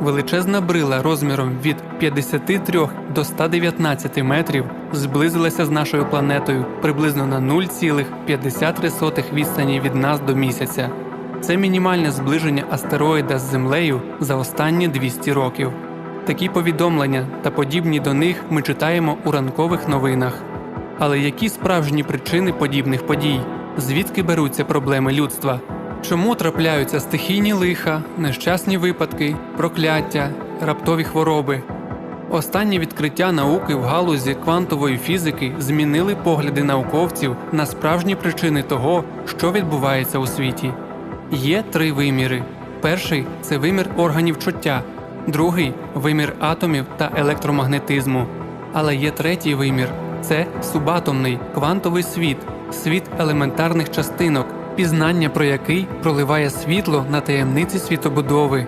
Величезна брила розміром від 53 до 119 метрів зблизилася з нашою планетою приблизно на 0,53 відстані від нас до місяця. Це мінімальне зближення астероїда з Землею за останні 200 років. Такі повідомлення та подібні до них ми читаємо у ранкових новинах. Але які справжні причини подібних подій? Звідки беруться проблеми людства? Чому трапляються стихійні лиха, нещасні випадки, прокляття, раптові хвороби? Останні відкриття науки в галузі квантової фізики змінили погляди науковців на справжні причини того, що відбувається у світі. Є три виміри: перший це вимір органів чуття, другий вимір атомів та електромагнетизму. Але є третій вимір це субатомний квантовий світ, світ елементарних частинок, пізнання про який проливає світло на таємниці світобудови,